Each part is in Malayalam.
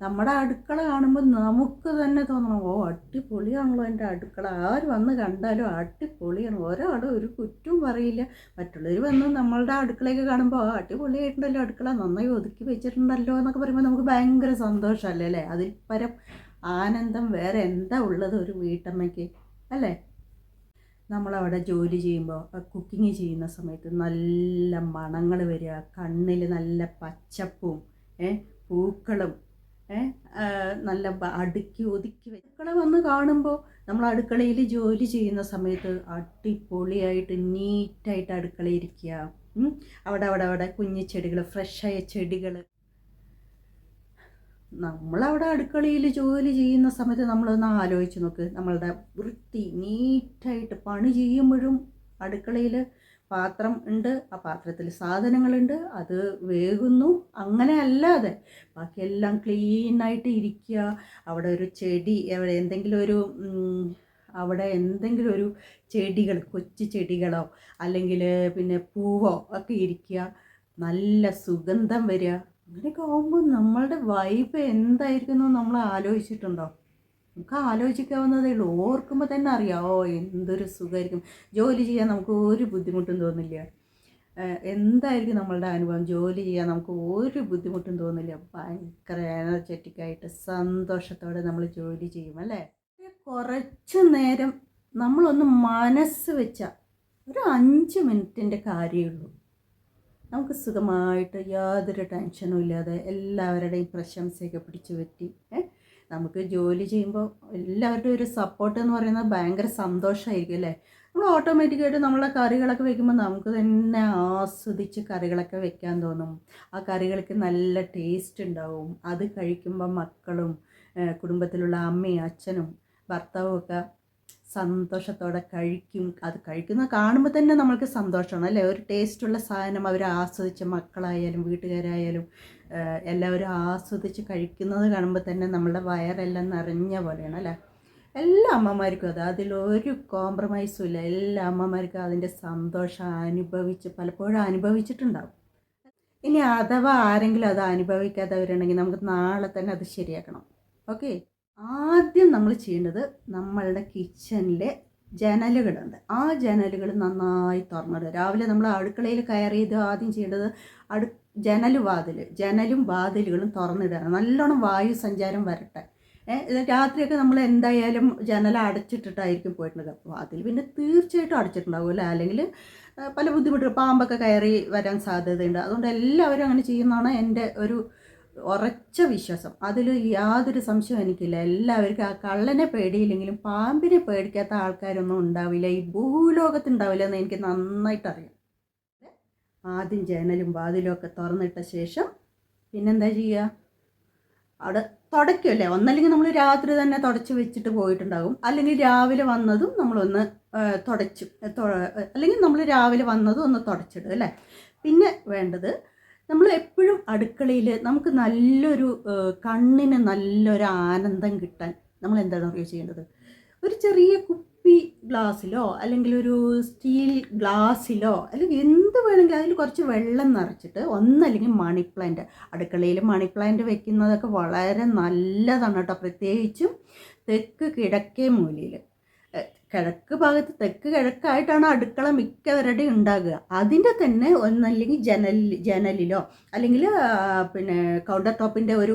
നമ്മുടെ അടുക്കള കാണുമ്പോൾ നമുക്ക് തന്നെ തോന്നണം ഓ അടിപൊളിയാണല്ലോ എന്റെ അടുക്കള. ആര് വന്ന് കണ്ടാലും അടിപൊളിയാണ്. ഒരാളും ഒരു കുറ്റവും പറയില്ല. മറ്റുള്ളവർ വന്ന് നമ്മളുടെ അടുക്കളയൊക്കെ കാണുമ്പോൾ ആ അടിപൊളിയായിട്ടുണ്ടല്ലോ അടുക്കള. നന്നായി ഒതുക്കി വെച്ചിട്ടുണ്ടല്ലോ എന്നൊക്കെ പറയുമ്പോൾ നമുക്ക് ഭയങ്കര സന്തോഷമല്ലേ അല്ലേ? അതിൽ പരം ആനന്ദം വേറെ എന്താ ഉള്ളത് ഒരു വീട്ടമ്മയ്ക്ക് അല്ലേ? നമ്മളവിടെ ജോലി ചെയ്യുമ്പോൾ കുക്കിംഗ് ചെയ്യുന്ന സമയത്ത് നല്ല മണങ്ങൾ വരിക. കണ്ണിൽ നല്ല പച്ചപ്പും പൂക്കളും നല്ല അടുക്കി ഒതുക്കി അടുക്കള വന്ന് കാണുമ്പോൾ നമ്മൾ അടുക്കളയിൽ ജോലി ചെയ്യുന്ന സമയത്ത് അടിപൊളിയായിട്ട് നീറ്റായിട്ട് അടുക്കളയിരിക്കുക. അവിടെ അവിടെ അവിടെ കുഞ്ഞു ചെടികൾ ഫ്രഷായ ചെടികൾ നമ്മളവിടെ അടുക്കളയിൽ ജോലി ചെയ്യുന്ന സമയത്ത് നമ്മളൊന്ന് ആലോചിച്ച് നോക്ക് നമ്മളുടെ വൃത്തി നീറ്റായിട്ട് പണി ചെയ്യുമ്പോഴും അടുക്കളയിൽ പാത്രം ഉണ്ട് ആ പാത്രത്തിൽ സാധനങ്ങളുണ്ട് അത് വേകുന്നു അങ്ങനെ അല്ലാതെ. ബാക്കിയെല്ലാം ക്ലീനായിട്ട് ഇരിക്കുക. അവിടെ ഒരു ചെടി അവിടെ എന്തെങ്കിലും ഒരു അവിടെ എന്തെങ്കിലും ഒരു ചെടികൾ കൊച്ചു ചെടികളോ അല്ലെങ്കിൽ പിന്നെ പൂവോ ഒക്കെ ഇരിക്കുക. നല്ല സുഗന്ധം വരിക. അങ്ങനെയൊക്കെ ആകുമ്പോൾ നമ്മളുടെ വൈബ് എന്തായിരിക്കുന്നു നമ്മൾ ആലോചിച്ചിട്ടുണ്ടോ? നമുക്ക് ആലോചിക്കാവുന്നതേ ഉള്ളൂ. ഓർക്കുമ്പോൾ തന്നെ അറിയാം ഓ എന്തൊരു സുഖമായിരിക്കും ജോലി ചെയ്യാൻ നമുക്ക് ഒരു ബുദ്ധിമുട്ടും തോന്നില്ല. എന്തായിരിക്കും നമ്മളുടെ അനുഭവം? ജോലി ചെയ്യാൻ നമുക്ക് ഒരു ബുദ്ധിമുട്ടും തോന്നില്ല. ഭയങ്കര എനർജറ്റിക്കായിട്ട് സന്തോഷത്തോടെ നമ്മൾ ജോലി ചെയ്യും അല്ലേ? കുറച്ച് നേരം നമ്മളൊന്ന് മനസ്സ് വെച്ച ഒരു അഞ്ച് മിനിറ്റിന്റെ കാര്യമുള്ളൂ നമുക്ക് സുഖമായിട്ട് യാതൊരു ടെൻഷനും ഇല്ലാതെ എല്ലാവരുടെയും പ്രശംസയൊക്കെ പിടിച്ചു പറ്റി ഏ? നമുക്ക് ജോലി ചെയ്യുമ്പോൾ എല്ലാവരുടെയും ഒരു സപ്പോർട്ട് എന്ന് പറയുന്നത് ഭയങ്കര സന്തോഷമായിരിക്കും അല്ലേ? നമ്മൾ ഓട്ടോമാറ്റിക്കായിട്ട് നമ്മളെ കറികളൊക്കെ വെക്കുമ്പോൾ നമുക്ക് തന്നെ ആസ്വദിച്ച് കറികളൊക്കെ വെക്കാൻ തോന്നും. ആ കറികൾക്ക് നല്ല ടേസ്റ്റ് ഉണ്ടാവും. അത് കഴിക്കുമ്പോൾ മക്കളും കുടുംബത്തിലുള്ള അമ്മയും അച്ഛനും ഭർത്താവും ഒക്കെ സന്തോഷത്തോടെ കഴിക്കും. അത് കഴിക്കുന്ന കാണുമ്പോൾ തന്നെ നമ്മൾക്ക് സന്തോഷമാണ് അല്ലേ? ഒരു ടേസ്റ്റുള്ള സാധനം അവർ ആസ്വദിച്ച് മക്കളായാലും വീട്ടുകാരായാലും എല്ലാവരും ആസ്വദിച്ച് കഴിക്കുന്നത് കാണുമ്പോൾ തന്നെ നമ്മളുടെ വയറെല്ലാം നിറഞ്ഞ പോലെയാണ് അല്ലേ? എല്ലാ അമ്മമാർക്കും അത്. അതിലൊരു കോംപ്രമൈസും ഇല്ല. എല്ലാ അമ്മമാർക്കും അതിന്റെ സന്തോഷം അനുഭവിച്ച് പലപ്പോഴും അനുഭവിച്ചിട്ടുണ്ടാവും. ഇനി അഥവാ ആരെങ്കിലും അത് അനുഭവിക്കാത്തവരുണ്ടെങ്കിൽ നമുക്ക് നാളെ തന്നെ അത് ശരിയാക്കണം. ഓക്കെ? ആദ്യം നമ്മൾ ചെയ്യേണ്ടത് നമ്മളുടെ കിച്ചണിലെ ജനലുകളുണ്ട്. ആ ജനലുകൾ നന്നായി തുറന്നിടുക. രാവിലെ നമ്മൾ അടുക്കളയിൽ കയറിയത് ആദ്യം ചെയ്യേണ്ടത് അടു ജനൽ വാതിൽ ജനലും വാതിലുകളും തുറന്നിടുക. നല്ലോണം വായു സഞ്ചാരം വരട്ടെ. രാത്രിയൊക്കെ നമ്മൾ എന്തായാലും ജനൽ അടച്ചിട്ടിട്ടായിരിക്കും പോയിട്ടുണ്ടാകുക വാതിൽ പിന്നെ തീർച്ചയായിട്ടും അടച്ചിട്ടുണ്ടാവുമല്ലോ അല്ലെങ്കിൽ പല ബുദ്ധിമുട്ടുകൾ പാമ്പൊക്കെ കയറി വരാൻ സാധ്യതയുണ്ട്. അതുകൊണ്ട് എല്ലാവരും അങ്ങനെ ചെയ്യുന്നതാണ് എന്റെ ഒരു ഉറച്ച വിശ്വാസം. അതിൽ യാതൊരു സംശയവും എനിക്കില്ല. എല്ലാവർക്കും ആ കള്ളനെ പേടിയില്ലെങ്കിലും പാമ്പിനെ പേടിക്കാത്ത ആൾക്കാരൊന്നും ഉണ്ടാവില്ല. ഈ ഭൂലോകത്തുണ്ടാവില്ല എന്ന് എനിക്ക് നന്നായിട്ട് അറിയാം ആദ്യം ജനലും വാതിലും ഒക്കെ തുറന്നിട്ട ശേഷം പിന്നെന്താ ചെയ്യുക അവിടെ തുടയ്ക്കുമല്ലേ ഒന്നല്ലെങ്കിൽ നമ്മൾ രാത്രി തന്നെ തുടച്ച് വെച്ചിട്ട് പോയിട്ടുണ്ടാകും. അല്ലെങ്കിൽ രാവിലെ വന്നതും നമ്മളൊന്ന് തുടച്ചു. അല്ലെങ്കിൽ നമ്മൾ രാവിലെ വന്നതും ഒന്ന് തുടച്ചിടും അല്ലേ? പിന്നെ വേണ്ടത് നമ്മൾ എപ്പോഴും അടുക്കളയിൽ നമുക്ക് നല്ലൊരു കണ്ണിന് നല്ലൊരു ആനന്ദം കിട്ടാൻ നമ്മൾ എന്താണ് അറിയുക ചെയ്യേണ്ടത്? ഒരു ചെറിയ കുപ്പി ഗ്ലാസ്സിലോ അല്ലെങ്കിൽ ഒരു സ്റ്റീൽ ഗ്ലാസ്സിലോ അല്ലെങ്കിൽ എന്ത് വേണമെങ്കിലും അതിൽ കുറച്ച് വെള്ളം നിറച്ചിട്ട് ഒന്നല്ലെങ്കിൽ മണി പ്ലാന്റ് അടുക്കളയിൽ മണി പ്ലാന്റ് വെക്കുന്നതൊക്കെ വളരെ നല്ലതാണ് കേട്ടോ. പ്രത്യേകിച്ചും തെക്ക് കിടക്കേ മൂലയിൽ കിഴക്ക് ഭാഗത്ത് തെക്ക് കിഴക്കായിട്ടാണ് അടുക്കള മിക്കവരുടെയും ഉണ്ടാകുക. അതിന്റെ തന്നെ ഒന്നല്ലെങ്കിൽ ജനൽ ജനലിലോ അല്ലെങ്കിൽ പിന്നെ കൗണ്ടർ ടോപ്പിന്റെ ഒരു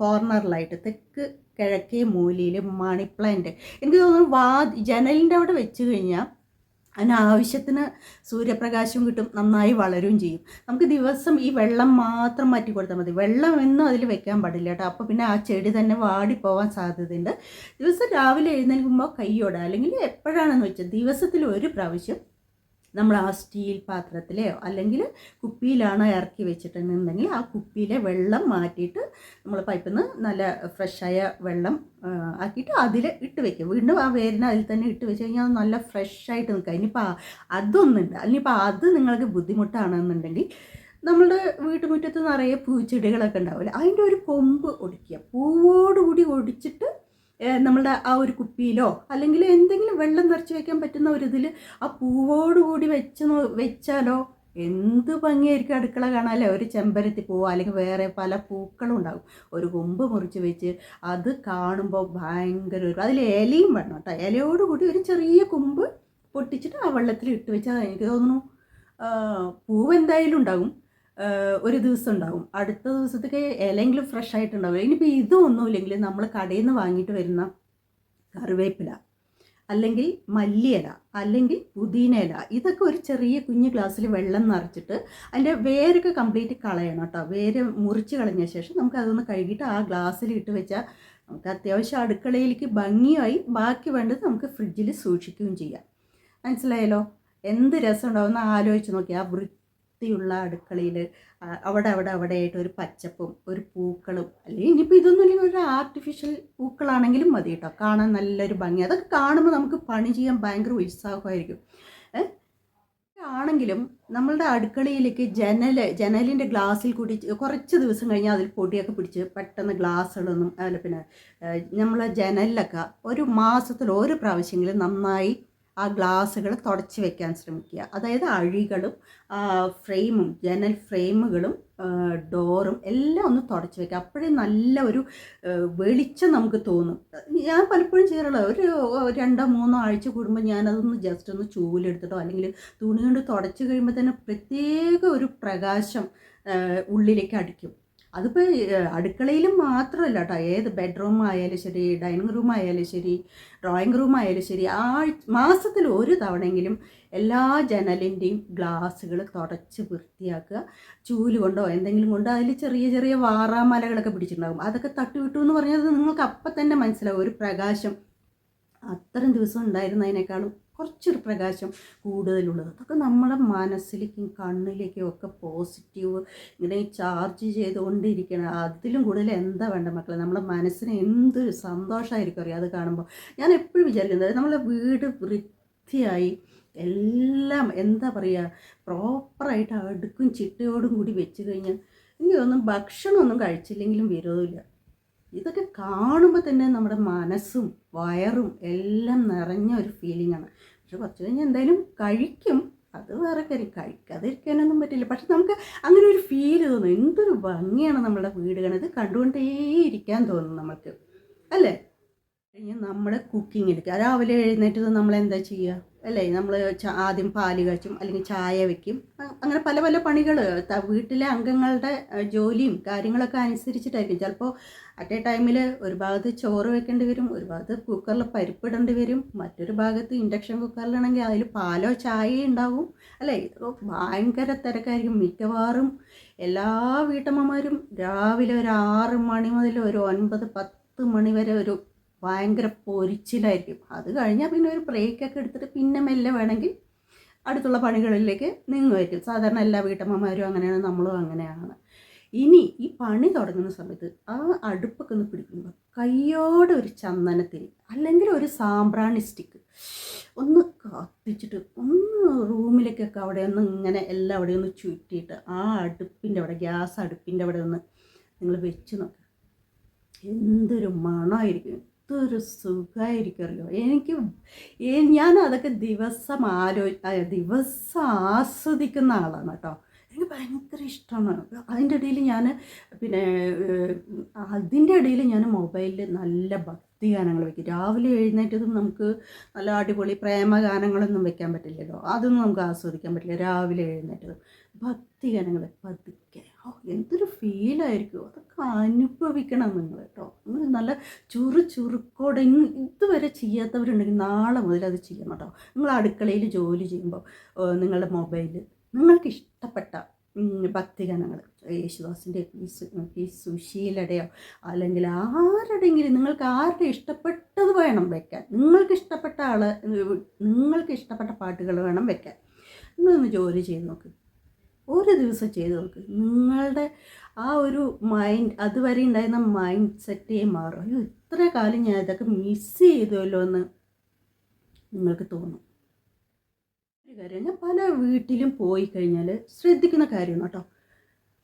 കോർണറിലായിട്ട് തെക്ക് കിഴക്കേ മൂലയിൽ മണി പ്ലാന്റ് എനിക്ക് തോന്നുന്നു വാ ജനലിന്റെ അവിടെ വെച്ച് കഴിഞ്ഞാൽ അതിന് ആവശ്യത്തിന് സൂര്യപ്രകാശം കിട്ടും നന്നായി വളരുകയും ചെയ്യും. നമുക്ക് ദിവസം ഈ വെള്ളം മാത്രം മാറ്റി കൊടുത്താൽ മതി. വെള്ളം എന്നും അതിൽ വെക്കാൻ പാടില്ല കേട്ടോ. അപ്പോൾ പിന്നെ ആ ചെടി തന്നെ വാടിപ്പോവാൻ സാധ്യതയുണ്ട്. ദിവസം രാവിലെ എഴുന്നേൽക്കുമ്പോൾ കൈയോടെ അല്ലെങ്കിൽ എപ്പോഴാണെന്ന് വെച്ചാൽ ദിവസത്തിൽ ഒരു പ്രാവശ്യം നമ്മൾ ആ സ്റ്റീൽ പാത്രത്തിലെയോ അല്ലെങ്കിൽ കുപ്പിയിലാണ് ഇറക്കി വെച്ചിട്ടുണ്ടെങ്കിൽ ആ കുപ്പിയിലെ വെള്ളം മാറ്റിയിട്ട് നമ്മൾ പൈപ്പിൽ നിന്ന് നല്ല ഫ്രഷായ വെള്ളം ആക്കിയിട്ട് അതിൽ ഇട്ട് വെക്കും. വീണ്ടും ആ വേരിനെ അതിൽ തന്നെ ഇട്ട് വെച്ച് കഴിഞ്ഞാൽ അത് നല്ല ഫ്രഷായിട്ട് നിൽക്കുക ഇനിയിപ്പോൾ അതൊന്നുണ്ട് ഇനിയിപ്പോൾ അത് നിങ്ങൾക്ക് ബുദ്ധിമുട്ടാണെന്നുണ്ടെങ്കിൽ നമ്മളുടെ വീട്ടുമുറ്റത്ത് നിറയെ പൂച്ചെടികളൊക്കെ ഉണ്ടാവില്ല? അതിന്റെ ഒരു കൊമ്പ് ഒടിക്കുക. പൂവോടുകൂടി ഒടിച്ചിട്ട് നമ്മളുടെ ആ ഒരു കുപ്പിയിലോ അല്ലെങ്കിൽ എന്തെങ്കിലും വെള്ളം നിറച്ച് വെക്കാൻ പറ്റുന്ന ഒരു ഇതിൽ ആ പൂവോടുകൂടി വെച്ച് വെച്ചാലോ എന്ത് ഭംഗിയായിരിക്കും അടുക്കള കാണാല്ലേ ഒരു ചെമ്പരത്തി പൂവ് അല്ലെങ്കിൽ വേറെ പല പൂക്കളും ഉണ്ടാകും. ഒരു കൊമ്പ് മുറിച്ച് വെച്ച് അത് കാണുമ്പോൾ ഭയങ്കര ഒരു അതിൽ ഇലയും വേണം കേട്ടോ. ഇലയോട് കൂടി ഒരു ചെറിയ കൊമ്പ് പൊട്ടിച്ചിട്ട് ആ വെള്ളത്തിൽ ഇട്ട് വെച്ചാൽ എനിക്ക് തോന്നുന്നു പൂവ് എന്തായാലും ഉണ്ടാകും. ഒരു ദിവസം ഉണ്ടാവും. അടുത്ത ദിവസത്തേക്ക് ഇലയെങ്കിലും ഫ്രഷ് ആയിട്ടുണ്ടാവും. ഇനിയിപ്പോൾ ഇതൊന്നുമില്ലെങ്കിൽ നമ്മൾ കടയിൽ നിന്ന് വാങ്ങിയിട്ട് വരുന്ന കറിവേപ്പില അല്ലെങ്കിൽ മല്ലിയില അല്ലെങ്കിൽ പുതിന ഇല ഇതൊക്കെ ഒരു ചെറിയ കുഞ്ഞു ഗ്ലാസ്സിൽ വെള്ളം നിറച്ചിട്ട് അതിന്റെ വേരൊക്കെ കംപ്ലീറ്റ് കളയണം കേട്ടോ. വേര് മുറിച്ച് കളഞ്ഞ ശേഷം നമുക്ക് അതൊന്ന് കഴുകിയിട്ട് ആ ഗ്ലാസ്സിൽ ഇട്ട് വെച്ചാൽ നമുക്ക് അത്യാവശ്യം അടുക്കളയിലേക്ക് ഭംഗിയായി ബാക്കി വേണ്ടത് നമുക്ക് ഫ്രിഡ്ജിൽ സൂക്ഷിക്കുകയും ചെയ്യാം. മനസ്സിലായല്ലോ? എന്ത് രസം ഉണ്ടാവുമെന്ന് ആലോചിച്ച് നോക്കി ആ വൃത്തിയുള്ള അടുക്കളയിൽ അവിടെ അവിടെ അവിടെ ആയിട്ട് ഒരു പച്ചപ്പും ഒരു പൂക്കളും അല്ലെങ്കിൽ ഇനിയിപ്പോൾ ഇതൊന്നും ഇല്ലെങ്കിൽ ഒരു ആർട്ടിഫിഷ്യൽ പൂക്കളാണെങ്കിലും മതി കേട്ടോ കാണാൻ നല്ലൊരു ഭംഗി. അതൊക്കെ കാണുമ്പോൾ നമുക്ക് പണി ചെയ്യാൻ ഭയങ്കര ഉത്സാഹമായിരിക്കും? ആണെങ്കിലും നമ്മളുടെ അടുക്കളയിലേക്ക് ജനൽ ജനലിന്റെ ഗ്ലാസ്സിൽ കൂടി കുറച്ച് ദിവസം കഴിഞ്ഞാൽ അതിൽ പൊടിയൊക്കെ പിടിച്ച് പെട്ടെന്ന് ഗ്ലാസ്സുകളൊന്നും അല്ല പിന്നെ നമ്മളെ ജനലിലൊക്കെ ഒരു മാസത്തിൽ ഒരു പ്രാവശ്യമെങ്കിലും നന്നായി ആ ഗ്ലാസ്സുകൾ തുടച്ച് വെക്കാൻ ശ്രമിക്കുക. അതായത് അഴികളും ഫ്രെയിമും ജനൽ ഫ്രെയിമുകളും ഡോറും എല്ലാം ഒന്ന് തുടച്ച് വെക്കുക. അപ്പോഴേ നല്ല ഒരു വെളിച്ചം നമുക്ക് തോന്നും. ഞാൻ പലപ്പോഴും ചെയ്യാറുള്ള ഒരു രണ്ടോ മൂന്നോ ആഴ്ച കൂടുമ്പോൾ ഞാനതൊന്ന് ജസ്റ്റ് ഒന്ന് ചൂലെടുത്തിട്ടോ അല്ലെങ്കിൽ തുണി കൊണ്ട് തുടച്ച് കഴിയുമ്പോൾ തന്നെ പ്രത്യേക ഒരു പ്രകാശം ഉള്ളിലേക്ക് അടിക്കും. അതിപ്പോൾ അടുക്കളയിലും മാത്രമല്ല കേട്ടോ ഏത് ബെഡ്റൂം ആയാലും ശരി ഡൈനിങ് റൂം ആയാലും ശരി ഡ്രോയിങ് റൂം ആയാലും ശരി ആ മാസത്തിൽ ഒരു തവണയെങ്കിലും എല്ലാ ജനലിന്റെയും ഗ്ലാസ്സുകൾ തുടച്ച് വൃത്തിയാക്കുക. ചൂൽ കൊണ്ടോ എന്തെങ്കിലും കൊണ്ടോ അതിൽ ചെറിയ ചെറിയ വാറാമലകളൊക്കെ പിടിച്ചിട്ടുണ്ടാകും. അതൊക്കെ തട്ടിവിട്ടു എന്ന് പറഞ്ഞാൽ നിങ്ങൾക്ക് അപ്പം തന്നെ മനസ്സിലാവും. ഒരു പ്രകാശം അത്രയും ദിവസം ഉണ്ടായിരുന്നതിനേക്കാളും കുറച്ചൊരു പ്രകാശം കൂടുതലുള്ളത്. അതൊക്കെ നമ്മുടെ മനസ്സിലേക്കും കണ്ണിലേക്കും ഒക്കെ പോസിറ്റീവ് ഇങ്ങനെ ചാർജ് ചെയ്തുകൊണ്ടിരിക്കണം അതിലും കൂടുതൽ എന്താ വേണ്ട മക്കളെ? നമ്മുടെ മനസ്സിന് എന്തൊരു സന്തോഷമായിരിക്കും അറിയാം അത് കാണുമ്പോൾ. ഞാൻ എപ്പോഴും വിചാരിക്കുന്നത് നമ്മളെ വീട് വൃത്തിയായി എല്ലാം എന്താ പറയുക പ്രോപ്പറായിട്ട് അടുക്കും ചിട്ടയോടും കൂടി വെച്ച് കഴിഞ്ഞാൽ എനിക്കൊന്നും ഭക്ഷണമൊന്നും കഴിച്ചില്ലെങ്കിലും വിരോധമില്ല. ഇതൊക്കെ കാണുമ്പോൾ തന്നെ നമ്മുടെ മനസ്സും വയറും എല്ലാം നിറഞ്ഞ ഒരു ഫീലിംഗ് ആണ്. പക്ഷെ കുറച്ച് കഴിഞ്ഞ് എന്തായാലും കഴിക്കും. അത് വേറെ കാര്യം. കഴിക്കാതിരിക്കാനൊന്നും പറ്റില്ല. പക്ഷെ നമുക്ക് അങ്ങനെ ഒരു ഫീൽ തോന്നും. എന്തൊരു ഭംഗിയാണ് നമ്മുടെ വീടുകൾ ഇത് കണ്ടുകൊണ്ടേ ഇരിക്കാൻ തോന്നും നമുക്ക് അല്ലേ? കഴിഞ്ഞ് കുക്കിംഗ് എടുക്കുക. രാവിലെ എഴുന്നേറ്റത് നമ്മൾ എന്താ ചെയ്യുക? അല്ലേ? നമ്മൾ ആദ്യം പാൽ കഴിച്ചും അല്ലെങ്കിൽ ചായ വെക്കും. അങ്ങനെ പല പല പണികൾ വീട്ടിലെ അംഗങ്ങളുടെ ജോലിയും കാര്യങ്ങളൊക്കെ അനുസരിച്ചിട്ടായിരിക്കും. ചിലപ്പോൾ അറ്റ് എ ടൈമിൽ ഒരു ഭാഗത്ത് ചോറ് വെക്കേണ്ടി വരും ഒരു ഭാഗത്ത് കുക്കറിൽ പരിപ്പിടേണ്ടി വരും. മറ്റൊരു ഭാഗത്ത് ഇൻഡക്ഷൻ കുക്കറിലാണെങ്കിൽ അതിൽ പാലോ ചായയോ ഉണ്ടാവും. അല്ലേ? ഭയങ്കര തിരക്കായിരിക്കും. മിക്കവാറും എല്ലാ വീട്ടമ്മമാരും രാവിലെ ഒരു ആറ് മണി മുതൽ ഒരു ഒൻപത് പത്ത് മണി വരെ ഒരു ഭയങ്കര പൊരിച്ചിലായിരിക്കും. അത് കഴിഞ്ഞാൽ പിന്നെ ഒരു ബ്രേക്കൊക്കെ എടുത്തിട്ട് പിന്നെ മെല്ലെ വേണമെങ്കിൽ അടുത്തുള്ള പണികളിലേക്ക് നീങ്ങുമായിരിക്കും സാധാരണ എല്ലാ വീട്ടമ്മമാരും അങ്ങനെയാണ് നമ്മളും അങ്ങനെയാണ്. ഇനി ഈ പണി തുടങ്ങുന്ന സമയത്ത് ആ അടുപ്പൊക്കെ ഒന്ന് പിടിക്കുമ്പോൾ കയ്യോടെ ഒരു ചന്ദനത്തിരി അല്ലെങ്കിൽ ഒരു സാമ്പ്രാണി സ്റ്റിക്ക് ഒന്ന് കത്തിച്ചിട്ട് ഒന്ന് റൂമിലേക്കൊക്കെ അവിടെ ഒന്ന് ഇങ്ങനെ എല്ലാം അവിടെ ഒന്ന് ചുറ്റിയിട്ട് ആ അടുപ്പിന്റെ അവിടെ ഗ്യാസ് അടുപ്പിന്റെ അവിടെ ഒന്ന് നിങ്ങൾ വെച്ച് നോക്കുക എന്തൊരു മണമായിരിക്കും. എന്തൊരു സുഖമായിരിക്കുമല്ലോ എനിക്ക് ഞാൻ അതൊക്കെ ദിവസം ആലോ ദിവസം ആസ്വദിക്കുന്ന ആളാണ് കേട്ടോ. എനിക്ക് ഭയങ്കര ഇഷ്ടമാണ്. അതിന്റെ ഇടയിൽ ഞാൻ പിന്നെ അതിന്റെ ഇടയിൽ ഞാൻ മൊബൈലിൽ നല്ല ഭക്തി ഗാനങ്ങൾ വെക്കും. രാവിലെ എഴുന്നേറ്റതും നമുക്ക് നല്ല അടിപൊളി പ്രേമ ഗാനങ്ങളൊന്നും വെക്കാൻ പറ്റില്ലല്ലോ. അതൊന്നും നമുക്ക് ആസ്വദിക്കാൻ പറ്റില്ല രാവിലെ എഴുന്നേറ്റതും. ഭക്തി ഗാനങ്ങൾ പതുക്കെ എന്തൊരു ഫീലായിരിക്കും അതൊക്കെ അനുഭവിക്കണം നിങ്ങൾ കേട്ടോ. നിങ്ങൾ നല്ല ചുറു ചുറുക്കോടെ ഇതുവരെ ചെയ്യാത്തവരുണ്ടെങ്കിൽ നാളെ മുതൽ അത് ചെയ്യണം കേട്ടോ. നിങ്ങൾ അടുക്കളയിൽ ജോലി ചെയ്യുമ്പോൾ നിങ്ങളുടെ മൊബൈൽ നിങ്ങൾക്ക് ഇഷ്ടപ്പെട്ട ഭക്തിഗാനങ്ങൾ യേശുദാസിന്റെ പി സുശീലയുടെയോ അല്ലെങ്കിൽ ആരുടെയെങ്കിലും നിങ്ങൾക്ക് ആരുടെ ഇഷ്ടപ്പെട്ടത് വേണം വെക്കാൻ. നിങ്ങൾക്ക് ഇഷ്ടപ്പെട്ട ആൾ നിങ്ങൾക്ക് ഇഷ്ടപ്പെട്ട പാട്ടുകൾ വേണം വെക്കാൻ. നിങ്ങളൊന്ന് ജോലി ചെയ്ത് നോക്ക്. ഒരു ദിവസം ചെയ്ത് നോക്ക്. നിങ്ങളുടെ ആ ഒരു മൈൻഡ് അതുവരെ ഉണ്ടായിരുന്ന മൈൻഡ് സെറ്റേ മാറും. അയ്യോ ഇത്ര കാലം ഞാൻ ഇതൊക്കെ മിസ് ചെയ്തല്ലോ എന്ന് നിങ്ങൾക്ക് തോന്നും. ഒരു കാര്യം ഞാൻ പല വീട്ടിലും പോയി കഴിഞ്ഞാൽ ശ്രദ്ധിക്കുന്ന കാര്യമാണ് കേട്ടോ.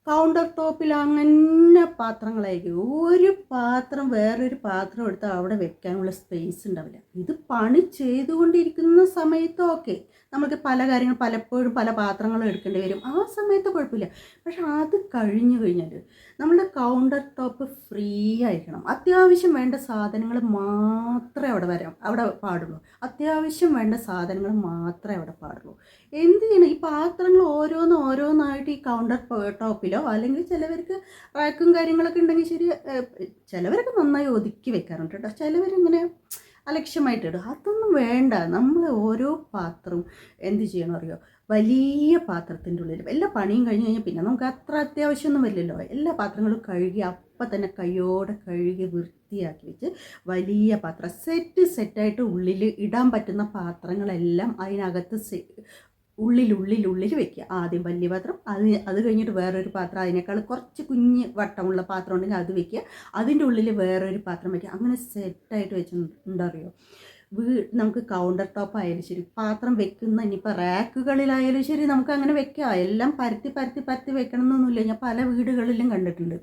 കൗണ്ടർ ടോപ്പിൽ അങ്ങനെ പാത്രങ്ങളായിരിക്കും. ഒരു പാത്രം വേറൊരു പാത്രം എടുത്ത് അവിടെ വെക്കാനുള്ള സ്പേസ് ഉണ്ടാവില്ല. ഇത് പണി ചെയ്തുകൊണ്ടിരിക്കുന്ന സമയത്ത് ഓക്കെ നമുക്ക് പല കാര്യങ്ങൾ പലപ്പോഴും പല പാത്രങ്ങളും എടുക്കേണ്ടി വരും. ആ സമയത്ത് കുഴപ്പമില്ല. പക്ഷെ അത് കഴിഞ്ഞു കഴിഞ്ഞാൽ നമ്മുടെ കൗണ്ടർ ടോപ്പ് ഫ്രീ ആയിരിക്കണം. അത്യാവശ്യം വേണ്ട സാധനങ്ങൾ മാത്രമേ അവിടെ വരാം അവിടെ പാടുള്ളൂ. അത്യാവശ്യം വേണ്ട സാധനങ്ങൾ മാത്രമേ അവിടെ പാടുള്ളൂ. എന്ത് ചെയ്യണം? ഈ പാത്രങ്ങൾ ഓരോന്ന് ഓരോന്നായിട്ട് ഈ കൗണ്ടർ ടോപ്പിലോ അല്ലെങ്കിൽ ചിലവർക്ക് റാക്കും കാര്യങ്ങളൊക്കെ ഉണ്ടെങ്കിൽ ശരി ചിലവരൊക്കെ നന്നായി ഒതുക്കി വെക്കാറുണ്ട് കേട്ടോ. ചിലവരിങ്ങനെ അലക്ഷ്യമായിട്ട് ഇടും അതൊന്നും വേണ്ട. നമ്മൾ ഓരോ പാത്രവും എന്ത് ചെയ്യണം അറിയോ? വലിയ പാത്രത്തിന്റെ ഉള്ളിൽ എല്ലാ പണിയും കഴിഞ്ഞ് കഴിഞ്ഞാൽ പിന്നെ നമുക്ക് അത്ര അത്യാവശ്യമൊന്നും വരില്ലല്ലോ. എല്ലാ പാത്രങ്ങളും കഴുകി അപ്പം തന്നെ കയ്യോടെ കഴുകി വൃത്തിയാക്കി വെച്ച് വലിയ പാത്രം സെറ്റ് സെറ്റായിട്ട് ഉള്ളിൽ ഇടാൻ പറ്റുന്ന പാത്രങ്ങളെല്ലാം അതിനകത്ത് ഉള്ളിൽ വെക്കുക. ആദ്യം വലിയ പാത്രം അത് അത് കഴിഞ്ഞിട്ട് വേറൊരു പാത്രം അതിനേക്കാൾ കുറച്ച് കുഞ്ഞ് വട്ടമുള്ള പാത്രം ഉണ്ടെങ്കിൽ അത് വെക്കുക. അതിന്റെ ഉള്ളിൽ വേറൊരു പാത്രം വെക്കുക. അങ്ങനെ സെറ്റായിട്ട് വെച്ചിട്ടുണ്ടറിയോ? വീ നമുക്ക് കൗണ്ടർ ടോപ്പ് ആയാലും ശരി പാത്രം വെക്കുന്ന ഇനിയിപ്പോൾ റാക്കുകളിലായാലും ശരി നമുക്ക് അങ്ങനെ വെക്കാം. എല്ലാം പരത്തി പരത്തി പരത്തി വെക്കണം എന്നൊന്നുമില്ല ഞാൻ പല വീടുകളിലും കണ്ടിട്ടുണ്ട്.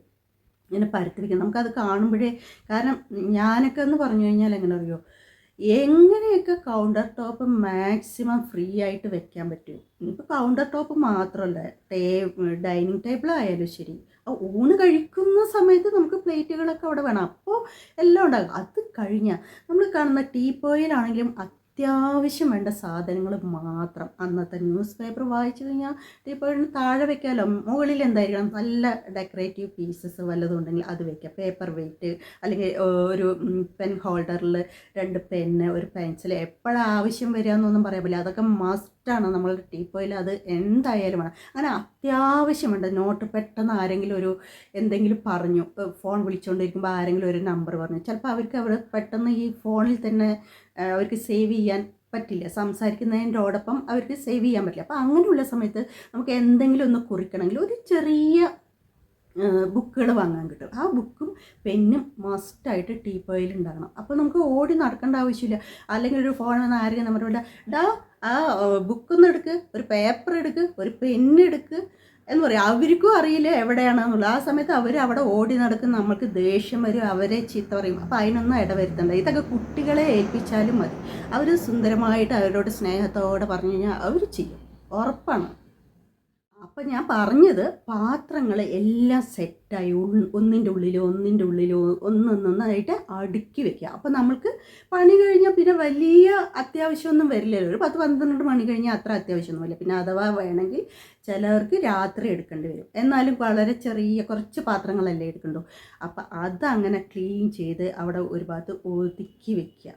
ഇങ്ങനെ പരത്തി വെക്കണം. നമുക്കത് കാണുമ്പോഴേ കാരണം ഞാനൊക്കെ എന്ന് പറഞ്ഞു കഴിഞ്ഞാൽ എങ്ങനെ അറിയോ എങ്ങനെയൊക്കെ കൗണ്ടർ ടോപ്പ് മാക്സിമം ഫ്രീ ആയിട്ട് വെക്കാൻ പറ്റും? ഇനിയിപ്പോൾ കൗണ്ടർ ടോപ്പ് മാത്രമല്ല ടേ ഡൈനിങ് ടേബിൾ ആയാലും ശരി. ആ ഊണ് കഴിക്കുന്ന സമയത്ത് നമുക്ക് പ്ലേറ്റുകളൊക്കെ അവിടെ വേണം. അപ്പോൾ എല്ലാം ഉണ്ടാകും. അത് കഴിഞ്ഞാൽ നമ്മൾ കാണുന്ന ടീപ്പോയിലാണെങ്കിലും അത്യാവശ്യം വേണ്ട സാധനങ്ങൾ മാത്രം അന്നത്തെ ന്യൂസ് പേപ്പർ വായിച്ചു കഴിഞ്ഞാൽ ടീപ്പോയിന് താഴെ വെക്കാമല്ലോ മുകളിൽ എന്തായിരിക്കണം? നല്ല ഡെക്കറേറ്റീവ് പീസസ് വല്ലതും ഉണ്ടെങ്കിൽ അത് വെക്കാം പേപ്പർ വെയിറ്റ് അല്ലെങ്കിൽ ഒരു പെൻ ഹോൾഡറിൽ രണ്ട് പെന്ന് ഒരു പെൻസിൽ എപ്പോഴാവശ്യം വരിക എന്നൊന്നും പറയാൻ പറ്റില്ല. അതൊക്കെ മസ്റ്റാണ് നമ്മളുടെ ടീപ്പോയിൽ അത് എന്തായാലും വേണം. അങ്ങനെ അത്യാവശ്യമുണ്ട്. നോട്ട് പെട്ടെന്ന് ആരെങ്കിലും ഒരു എന്തെങ്കിലും പറഞ്ഞു ഫോൺ വിളിച്ചുകൊണ്ടിരിക്കുമ്പോൾ ആരെങ്കിലും ഒരു നമ്പർ പറഞ്ഞു. ചിലപ്പോൾ അവർക്ക് അവിടെ പെട്ടെന്ന് ഈ ഫോണിൽ തന്നെ അവർക്ക് സേവ് ചെയ്യാൻ പറ്റില്ല. സംസാരിക്കുന്നതിന്റോടൊപ്പം അവർക്ക് സേവ് ചെയ്യാൻ പറ്റില്ല. അപ്പോൾ അങ്ങനെയുള്ള സമയത്ത് നമുക്ക് എന്തെങ്കിലും ഒന്ന് കുറിക്കണമെങ്കിൽ ഒരു ചെറിയ ബുക്കുകൾ വാങ്ങാൻ കിട്ടും. ആ ബുക്കും പെന്നും മസ്റ്റായിട്ട് ടീപ്പോയിൽ ഉണ്ടാകണം. അപ്പോൾ നമുക്ക് ഓടി നടക്കേണ്ട ആവശ്യമില്ല. അല്ലെങ്കിൽ ഒരു ഫോൺ വന്ന് ആരെങ്കിലും നമ്മുടെ ഡാ ആ ബുക്കൊന്ന് എടുക്ക് ഒരു പേപ്പർ എടുക്ക് ഒരു പെണ്ണെടുക്ക് എന്ന് പറയും. അവർക്കും അറിയില്ല എവിടെയാണെന്നുള്ളത്. ആ സമയത്ത് അവർ അവിടെ ഓടി നടക്കുന്ന നമ്മൾക്ക് ദേഷ്യം വരും. അവരെ ചീത്ത പറയും. അപ്പോൾ അതിനൊന്നും ഇടവരുത്തണ്ട. ഇതൊക്കെ കുട്ടികളെ ഏൽപ്പിച്ചാലും മതി. അവർ സുന്ദരമായിട്ട് അവരോട് സ്നേഹത്തോടെ പറഞ്ഞു കഴിഞ്ഞാൽ അവർ ചെയ്യും. ഉറപ്പാണ്. അപ്പം ഞാൻ പറഞ്ഞത് പാത്രങ്ങൾ എല്ലാം സെറ്റായി ഒന്നിന്റെ ഉള്ളിലോ ഒന്നിന്റെ ഉള്ളിലോ ഒന്നൊന്നൊന്നായിട്ട് അടുക്കി വെക്കുക. അപ്പം നമ്മൾക്ക് പണി കഴിഞ്ഞാൽ പിന്നെ വലിയ അത്യാവശ്യമൊന്നും വരില്ലല്ലോ. ഒരു പത്ത് പന്ത്രണ്ട് മണി കഴിഞ്ഞാൽ അത്ര അത്യാവശ്യമൊന്നും വരില്ല. പിന്നെ അഥവാ വേണമെങ്കിൽ ചിലവർക്ക് രാത്രി എടുക്കേണ്ടി വരും. എന്നാലും വളരെ ചെറിയ കുറച്ച് പാത്രങ്ങളല്ലേ എടുക്കണ്ടോ. അപ്പം അതങ്ങനെ ക്ലീൻ ചെയ്ത് അവിടെ ഒരു ഭാഗത്ത് ഒതുക്കി വെക്കുക.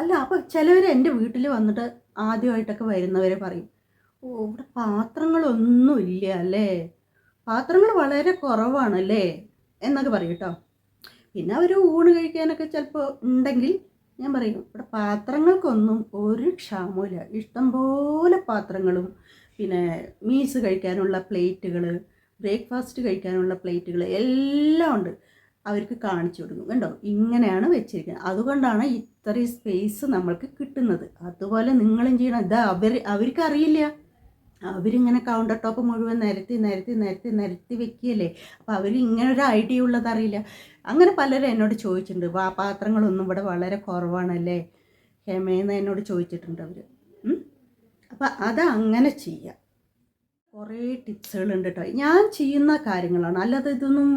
അല്ല അപ്പോൾ ചിലവർ എന്റെ വീട്ടിൽ വന്നിട്ട് ആദ്യമായിട്ടൊക്കെ വരുന്നവരെ പറയും ഓ ഇവിടെ പാത്രങ്ങളൊന്നും ഇല്ല അല്ലേ? പാത്രങ്ങൾ വളരെ കുറവാണ് കുറവാണല്ലേ? എന്നൊക്കെ പറയും കേട്ടോ. പിന്നെ അവർ ഊണ് കഴിക്കാനൊക്കെ ചിലപ്പോൾ ഉണ്ടെങ്കിൽ ഞാൻ പറയും ഇവിടെ പാത്രങ്ങൾക്കൊന്നും ഒരു ക്ഷാമമില്ല ഇഷ്ടംപോലെ പാത്രങ്ങളും പിന്നെ മീൽസ് കഴിക്കാനുള്ള പ്ലേറ്റുകൾ ബ്രേക്ക്ഫാസ്റ്റ് കഴിക്കാനുള്ള പ്ലേറ്റുകൾ എല്ലാം ഉണ്ട്. അവർക്ക് കാണിച്ചു കൊടുക്കും. കണ്ടോ? ഇങ്ങനെയാണ് വെച്ചിരിക്കുന്നത്. അതുകൊണ്ടാണ് ഇത്രയും സ്പേസ് നമ്മൾക്ക് കിട്ടുന്നത്. അതുപോലെ നിങ്ങളും ചെയ്യണം. ഇതാ അവർ അവർക്ക് അറിയില്ല അവരിങ്ങനെ കൗണ്ടർ ടോപ്പ് മുഴുവൻ നിരത്തി നിരത്തി നിരത്തി നിരത്തി വെക്കുകയല്ലേ അപ്പോൾ അവർ ഇങ്ങനെ ഒരു ഐഡിയ ഉള്ളതറിയില്ല അങ്ങനെ പലരും എന്നോട് ചോദിച്ചിട്ടുണ്ട്. വാ പാത്രങ്ങളൊന്നും ഇവിടെ വളരെ കുറവാണല്ലേ? ഹേമേന്ന് എന്നോട് ചോദിച്ചിട്ടുണ്ട് അവർ അപ്പം അത് അങ്ങനെ ചെയ്യാം. കുറേ ടിപ്സുകളുണ്ട് കേട്ടോ ഞാൻ ചെയ്യുന്ന കാര്യങ്ങളാണ്. അല്ലാതെ ഇതൊന്നും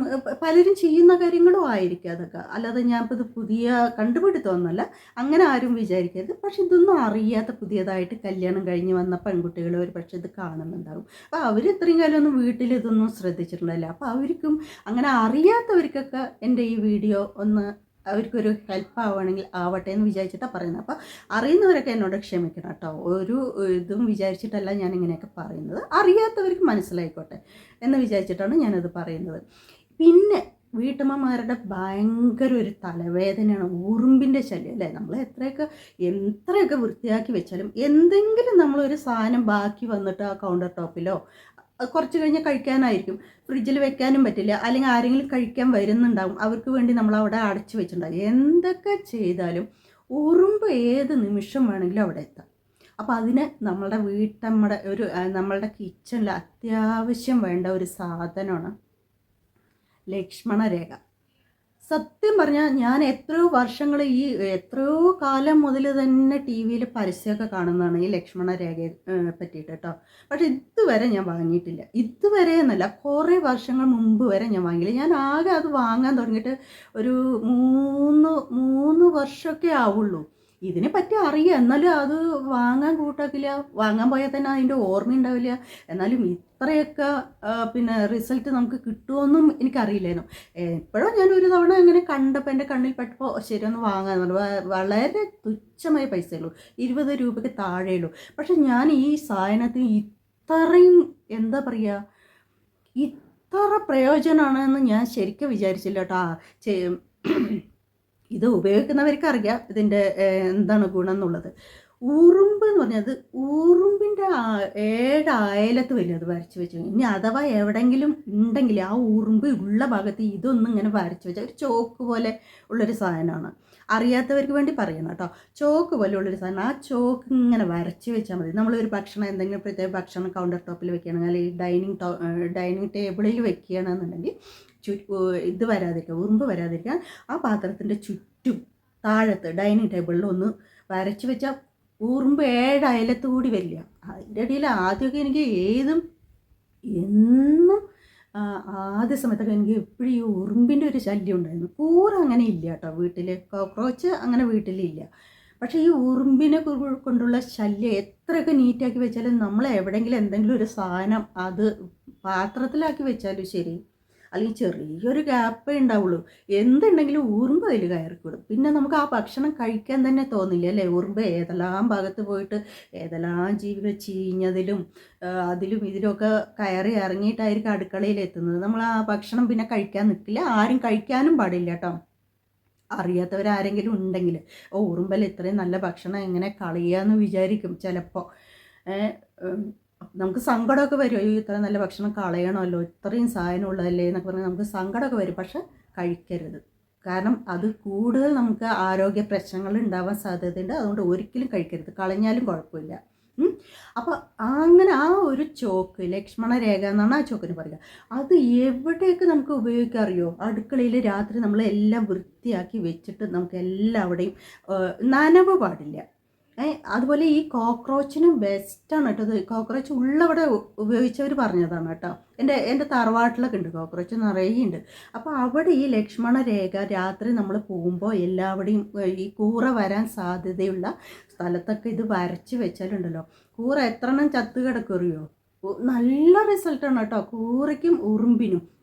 പലരും ചെയ്യുന്ന കാര്യങ്ങളും ആയിരിക്കും അതൊക്കെ. അല്ലാതെ ഞാൻ ഇപ്പോൾ ഇത് പുതിയ കണ്ടുപിടുത്തമൊന്നുമല്ല. അങ്ങനെ ആരും വിചാരിക്കരുത്. പക്ഷെ ഇതൊന്നും അറിയാത്ത പുതിയതായിട്ട് കല്യാണം കഴിഞ്ഞ് വന്ന പെൺകുട്ടികൾ ഒരു പക്ഷേ ഇത് കാണുന്നുണ്ടാകും അപ്പോൾ അവർ ഇത്രയും കാലം ഒന്നും വീട്ടിൽ ഇതൊന്നും ശ്രദ്ധിച്ചിട്ടുണ്ടല്ലോ അപ്പോൾ അവർക്കും അങ്ങനെ അറിയാത്തവർക്കൊക്കെ എന്റെ ഈ വീഡിയോ ഒന്ന് അവർക്കൊരു ഹെൽപ്പ് ആവുകയാണെങ്കിൽ ആവട്ടെ എന്ന് വിചാരിച്ചിട്ടാണ് പറയുന്നത്. അപ്പോൾ അറിയുന്നവരൊക്കെ എന്നോട് ക്ഷമിക്കണം കേട്ടോ. ഒരു ഇതും വിചാരിച്ചിട്ടല്ല ഞാൻ ഇങ്ങനെയൊക്കെ പറയുന്നത്. അറിയാത്തവർക്ക് മനസ്സിലായിക്കോട്ടെ എന്ന് വിചാരിച്ചിട്ടാണ് ഞാനത് പറയുന്നത്. പിന്നെ വീട്ടമ്മമാരുടെ ഭയങ്കര ഒരു തലവേദനയാണ്. ഉറുമ്പിന്റെ ശല്യം അല്ലേ? നമ്മൾ എത്രയൊക്കെ എത്രയൊക്കെ വൃത്തിയാക്കി വെച്ചാലും എന്തെങ്കിലും നമ്മളൊരു സാധനം ബാക്കി വന്നിട്ട് ആ കൗണ്ടർ ടോപ്പിലോ അത് കുറച്ച് കഴിഞ്ഞ് കഴിക്കാനായിരിക്കും. ഫ്രിഡ്ജിൽ വെക്കാനും പറ്റില്ല. അല്ലെങ്കിൽ ആരെങ്കിലും കഴിക്കാൻ വരുന്നുണ്ടാവും. അവർക്ക് വേണ്ടി നമ്മൾ അവിടെ അടച്ചു വെച്ചിട്ടുണ്ടാവും. എന്തൊക്കെ ചെയ്താലും ഉറുമ്പ് ഏത് നിമിഷം വേണമെങ്കിലും അവിടെ എത്താം. അപ്പോൾ അതിന് നമ്മളുടെ വീട്ടമ്മയുടെ ഒരു നമ്മളുടെ കിച്ചണിൽ അത്യാവശ്യം വേണ്ട ഒരു സാധനമാണ് ലക്ഷ്മണ രേഖ. സത്യം പറഞ്ഞാൽ ഞാൻ എത്രയോ വർഷങ്ങൾ ഈ എത്രയോ കാലം മുതൽ തന്നെ ടി വിയിൽ പരസ്യമൊക്കെ കാണുന്നതാണ് ഈ ലക്ഷ്മണ രേഖയെ പറ്റിയിട്ട് കേട്ടോ. പക്ഷെ ഇതുവരെ ഞാൻ വാങ്ങിയിട്ടില്ല. ഇതുവരെ എന്നല്ല കുറേ വർഷങ്ങൾ മുമ്പ് വരെ ഞാൻ വാങ്ങിയില്ല. ഞാൻ ആകെ അത് വാങ്ങാൻ തുടങ്ങിയിട്ട് ഒരു മൂന്ന് മൂന്ന് വർഷമൊക്കെ ആവുള്ളൂ. ഇതിനെ പറ്റി അറിയാം. എന്നാലും അത് വാങ്ങാൻ കൂട്ടാക്കില്ല. വാങ്ങാൻ പോയാൽ തന്നെ അതിന്റെ ഓർമ്മ ഉണ്ടാവില്ല. എന്നാലും ഇത്രയൊക്കെ പിന്നെ റിസൾട്ട് നമുക്ക് കിട്ടുമെന്നും എനിക്കറിയില്ലായിരുന്നു. എപ്പോഴും ഞാൻ ഒരു തവണ അങ്ങനെ കണ്ടപ്പോൾ എന്റെ കണ്ണിൽ പെട്ടപ്പോൾ ശരി ഒന്ന് വാങ്ങാൻ വളരെ തുച്ഛമായ പൈസയുള്ളൂ ഇരുപത് രൂപയ്ക്ക് താഴെയുള്ളൂ പക്ഷെ ഞാൻ ഈ സാധനത്തിന് ഇത്രയും എന്താ പറയുക ഇത്ര പ്രയോജനമാണെന്ന് ഞാൻ ശരിക്കും വിചാരിച്ചില്ല കേട്ടോ. ആ, ഇത് ഉപയോഗിക്കുന്നവർക്ക് അറിയാം ഇതിന്റെ എന്താണ് ഗുണം എന്നുള്ളത്. ഉറുമ്പ് എന്ന് പറഞ്ഞത് ഉറുമ്പിന്റെ ആ- ഏഴ് അയലത്ത് വരും അത് വരച്ച് വെച്ചു. ഇനി അഥവാ എവിടെങ്കിലും ഉണ്ടെങ്കിൽ ആ ഊറുമ്പ് ഉള്ള ഭാഗത്ത് ഇതൊന്നും ഇങ്ങനെ വരച്ച് വെച്ചാൽ ഒരു ചോക്ക് പോലെ ഉള്ളൊരു സാധനമാണ്. അറിയാത്തവർക്ക് വേണ്ടി പറയണം കേട്ടോ. ചോക്ക് പോലെ ഉള്ളൊരു സാധനം. ആ ചോക്ക് ഇങ്ങനെ വരച്ച് വെച്ചാൽ മതി. നമ്മളൊരു ഭക്ഷണം എന്തെങ്കിലും പ്രത്യേക ഭക്ഷണം കൗണ്ടർ ടോപ്പിൽ വെക്കുകയാണെങ്കിൽ അല്ലെങ്കിൽ ഡൈനിങ് ഡൈനിങ് ടേബിളിൽ വെക്കുകയാണെന്നുണ്ടെങ്കിൽ ചു ഇത് വരാതിരിക്കുക ഉറുമ്പ് വരാതിരിക്കാൻ ആ പാത്രത്തിന്റെ ചുറ്റും താഴത്ത് ഡൈനിങ് ടേബിളിൽ ഒന്ന് വരച്ച് വെച്ചാൽ ഉറുമ്പ് ഏഴ് അയലത്ത് കൂടി വരില്ല അതിന്റെ ഇടയിൽ ആദ്യമൊക്കെ എനിക്ക് ഏതും എന്നും ആദ്യ സമയത്തൊക്കെ എനിക്ക് എപ്പോഴും ഈ ഉറുമ്പിന്റെ ഒരു ശല്യം ഉണ്ടായിരുന്നു. കൂറ അങ്ങനെ ഇല്ല കേട്ടോ വീട്ടിൽ കോക്രോച്ച് അങ്ങനെ വീട്ടിലില്ല പക്ഷേ ഈ ഉറുമ്പിനെ കൊണ്ടുള്ള ശല്യം എത്രയൊക്കെ നീറ്റാക്കി വെച്ചാലും നമ്മൾ എവിടെയെങ്കിലും എന്തെങ്കിലും ഒരു സാധനം അത് പാത്രത്തിലാക്കി വെച്ചാലും ശരി. അല്ലെങ്കിൽ ചെറിയൊരു ഗ്യാപ്പേ ഉണ്ടാവുള്ളൂ എന്തുണ്ടെങ്കിലും ഉറുമ്പ് അതിൽ കയറിക്കൂടും. പിന്നെ നമുക്ക് ആ ഭക്ഷണം കഴിക്കാൻ തന്നെ തോന്നില്ല അല്ലേ? ഉറുമ്പ് ഏതെല്ലാം ഭാഗത്ത് പോയിട്ട് ഏതെല്ലാം ജീവികൾ ചീഞ്ഞതിലും അതിലും ഇതിലുമൊക്കെ കയറി ഇറങ്ങിയിട്ടായിരിക്കും അടുക്കളയിൽ എത്തുന്നത്. നമ്മൾ ആ ഭക്ഷണം പിന്നെ കഴിക്കാൻ നിൽക്കില്ല ആരും കഴിക്കാനും പാടില്ല കേട്ടോ. അറിയാത്തവരാരെങ്കിലും ഉണ്ടെങ്കിൽ ഓ ഉറുമ്പല്ല ഇത്രയും നല്ല ഭക്ഷണം എങ്ങനെ കളയുക എന്ന് വിചാരിക്കും ചിലപ്പോൾ നമുക്ക് സങ്കടമൊക്കെ വരും. അയ്യോ ഇത്ര നല്ല ഭക്ഷണം കളയണമല്ലോ ഇത്രയും സാധനം ഉള്ളതല്ലേ എന്നൊക്കെ പറഞ്ഞാൽ നമുക്ക് സങ്കടമൊക്കെ വരും. പക്ഷെ കഴിക്കരുത്. കാരണം അത് കൂടുതൽ നമുക്ക് ആരോഗ്യ പ്രശ്നങ്ങൾ ഉണ്ടാവാൻ സാധ്യതയുണ്ട്. അതുകൊണ്ട് ഒരിക്കലും കഴിക്കരുത്. കളഞ്ഞാലും കുഴപ്പമില്ല. അപ്പോൾ അങ്ങനെ ആ ഒരു ചോക്ക് ലക്ഷ്മണ രേഖ എന്നാണ് ആ ചോക്കിന് പറയുക. അത് എവിടെയൊക്കെ നമുക്ക് ഉപയോഗിക്കാൻ അറിയോ? അടുക്കളയിൽ രാത്രി നമ്മൾ എല്ലാം വൃത്തിയാക്കി വെച്ചിട്ട് നമുക്ക് എല്ലാവിടെയും നനവ് പാടില്ല. അതുപോലെ ഈ കോക്രോച്ചിന് ബെസ്റ്റാണ് കേട്ടോ. ഇത് കോക്രോച്ച് ഉള്ളവിടെ ഉപയോഗിച്ചവർ പറഞ്ഞതാണ് കേട്ടോ. എന്റെ എന്റെ തറവാട്ടിലൊക്കെ ഉണ്ട് കോക്രോച്ച് നിറയുണ്ട്. അപ്പോൾ അവിടെ ഈ ലക്ഷ്മണ രേഖ രാത്രി നമ്മൾ പോകുമ്പോൾ എല്ലാവിടെയും ഈ കൂറ വരാൻ സാധ്യതയുള്ള സ്ഥലത്തൊക്കെ ഇത് വരച്ച് വെച്ചാലുണ്ടല്ലോ. കൂറ എത്ര എണ്ണം ചത്ത് കിടക്കറിയോ നല്ല റിസൾട്ടാണ് കേട്ടോ. കൂറയ്ക്കും ഉറുമ്പിനും.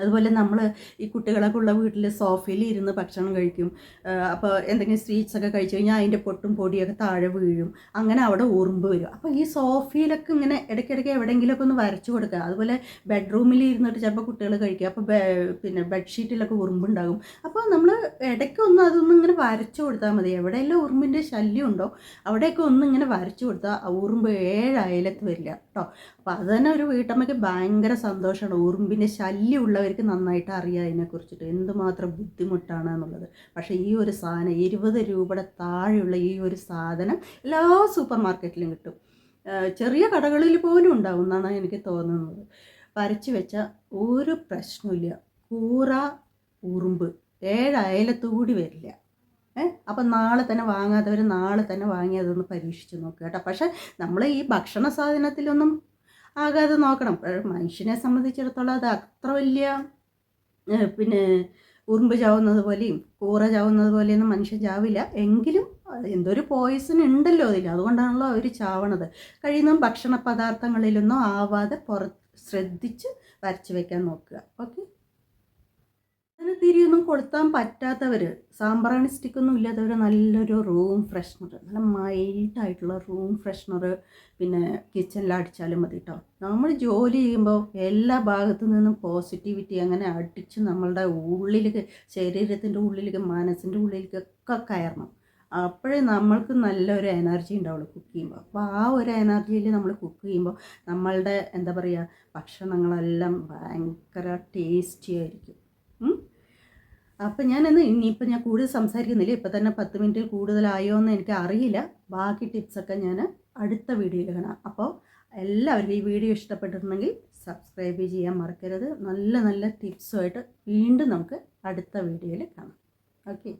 അതുപോലെ നമ്മൾ ഈ കുട്ടികളൊക്കെ ഉള്ള വീട്ടിൽ സോഫയിൽ ഇരുന്ന് ഭക്ഷണം കഴിക്കും. അപ്പോൾ എന്തെങ്കിലും സ്വീറ്റ്സ് ഒക്കെ കഴിച്ചു കഴിഞ്ഞാൽ അതിന്റെ പൊട്ടും പൊടിയൊക്കെ താഴെ വീഴും. അങ്ങനെ അവിടെ ഉറുമ്പ് വരും. അപ്പോൾ ഈ സോഫയിലൊക്കെ ഇങ്ങനെ ഇടയ്ക്കിടയ്ക്ക് എവിടെയെങ്കിലുമൊക്കെ ഒന്ന് വരച്ചു കൊടുക്കുക. അതുപോലെ ബെഡ്റൂമിൽ ഇരുന്നിട്ട് ചിലപ്പോൾ കുട്ടികൾ കഴിക്കുക അപ്പോൾ പിന്നെ ബെഡ്ഷീറ്റിലൊക്കെ ഉറുമ്പുണ്ടാകും. അപ്പോൾ നമ്മൾ ഇടയ്ക്ക് ഒന്ന് അതൊന്നും ഇങ്ങനെ വരച്ചു കൊടുത്താൽ മതി. എവിടെയെല്ലാം ഉറുമ്പിന്റെ ശല്യം ഉണ്ടോ അവിടെയൊക്കെ ഒന്ന് ഇങ്ങനെ വരച്ചു കൊടുത്താൽ ഉറുമ്പ് ഏഴ് വരില്ല കേട്ടോ അപ്പോൾ അത് തന്നെ ഒരു വീട്ടമ്മയ്ക്ക് ഭയങ്കര സന്തോഷമാണ് ഉറുമ്പിന്റെ ശല്യം ഉള്ളവർക്ക് നന്നായിട്ട് അറിയാം അതിനെക്കുറിച്ചിട്ട്. എന്തുമാത്രം ബുദ്ധിമുട്ടാണ് എന്നുള്ളത്. പക്ഷേ ഈ ഒരു സാധനം ഇരുപത് രൂപയുടെ താഴെയുള്ള ഈ ഒരു സാധനം എല്ലാ സൂപ്പർ മാർക്കറ്റിലും കിട്ടും. ചെറിയ കടകളിൽ പോലും ഉണ്ടാവും എന്നാണ് എനിക്ക് തോന്നുന്നത്. വരച്ച് വെച്ച ഒരു പ്രശ്നമില്ല കൂറ ഉറുമ്പ്. ഏഴ് വരില്ല. ഏ? അപ്പം നാളെ തന്നെ വാങ്ങാത്തവർ നാളെ തന്നെ വാങ്ങി അതൊന്ന് പരീക്ഷിച്ച് നോക്കുക കേട്ടോ. പക്ഷേ നമ്മൾ ഈ ഭക്ഷണ സാധനത്തിലൊന്നും ആകാതെ നോക്കണം. മനുഷ്യനെ സംബന്ധിച്ചിടത്തോളം അത് അത്ര വലിയ പിന്നെ ഉറുമ്പ് ചാവുന്നത് പോലെയും കൂറ ചാവുന്നത് പോലെയൊന്നും മനുഷ്യൻ ചാവില്ല. എങ്കിലും എന്തൊരു പോയിസൺ ഉണ്ടല്ലോ അതിൽ. അതുകൊണ്ടാണല്ലോ അവർ ചാവണത്. കഴിയുന്നതും ഭക്ഷണ പദാർത്ഥങ്ങളിലൊന്നും ആവാതെ പുറ ശ്രദ്ധിച്ച് വരച്ച് വയ്ക്കാൻ നോക്കുക. ഓക്കെ? അതിന് തിരിയൊന്നും കൊളുത്താൻ പറ്റാത്തവർ സാമ്പ്രാണി സ്റ്റിക്കൊന്നും ഇല്ലാത്തവർ നല്ലൊരു റൂം ഫ്രഷ്നർ നല്ല മൈൽഡായിട്ടുള്ള റൂം ഫ്രഷ്നർ പിന്നെ കിച്ചണിൽ അടിച്ചാലും മതി കേട്ടോ നമ്മൾ ജോലി ചെയ്യുമ്പോൾ എല്ലാ ഭാഗത്തു നിന്നും പോസിറ്റിവിറ്റി അങ്ങനെ അടിച്ച് നമ്മളുടെ ഉള്ളിലേക്ക് ശരീരത്തിന്റെ ഉള്ളിലേക്ക് മനസ്സിന്റെ ഉള്ളിലേക്കൊക്കെ കയറണം. അപ്പോഴേ നമ്മൾക്ക് നല്ലൊരു എനർജി ഉണ്ടാവുള്ളൂ കുക്ക് ചെയ്യുമ്പോൾ അപ്പോൾ ആ ഒരു എനർജിയിൽ നമ്മൾ കുക്ക് ചെയ്യുമ്പോൾ നമ്മളുടെ എന്താ പറയുക ഭക്ഷണങ്ങളെല്ലാം ഭയങ്കര ടേസ്റ്റി ആയിരിക്കും. അപ്പം ഞാനെന്ന് ഇനിയിപ്പോൾ ഞാൻ കൂടുതൽ സംസാരിക്കുന്നില്ല. ഇപ്പം തന്നെ പത്ത് മിനിറ്റിൽ കൂടുതലായോ എന്ന് എനിക്ക് അറിയില്ല. ബാക്കി ടിപ്സൊക്കെ ഞാൻ അടുത്ത വീഡിയോയിൽ കാണാം. അപ്പോൾ എല്ലാവർക്കും ഈ വീഡിയോ ഇഷ്ടപ്പെട്ടിട്ടുണ്ടെങ്കിൽ സബ്സ്ക്രൈബ് ചെയ്യാൻ മറക്കരുത്. നല്ല നല്ല ടിപ്സുമായിട്ട് വീണ്ടും നമുക്ക് അടുത്ത വീഡിയോയിൽ കാണാം. ഓക്കെ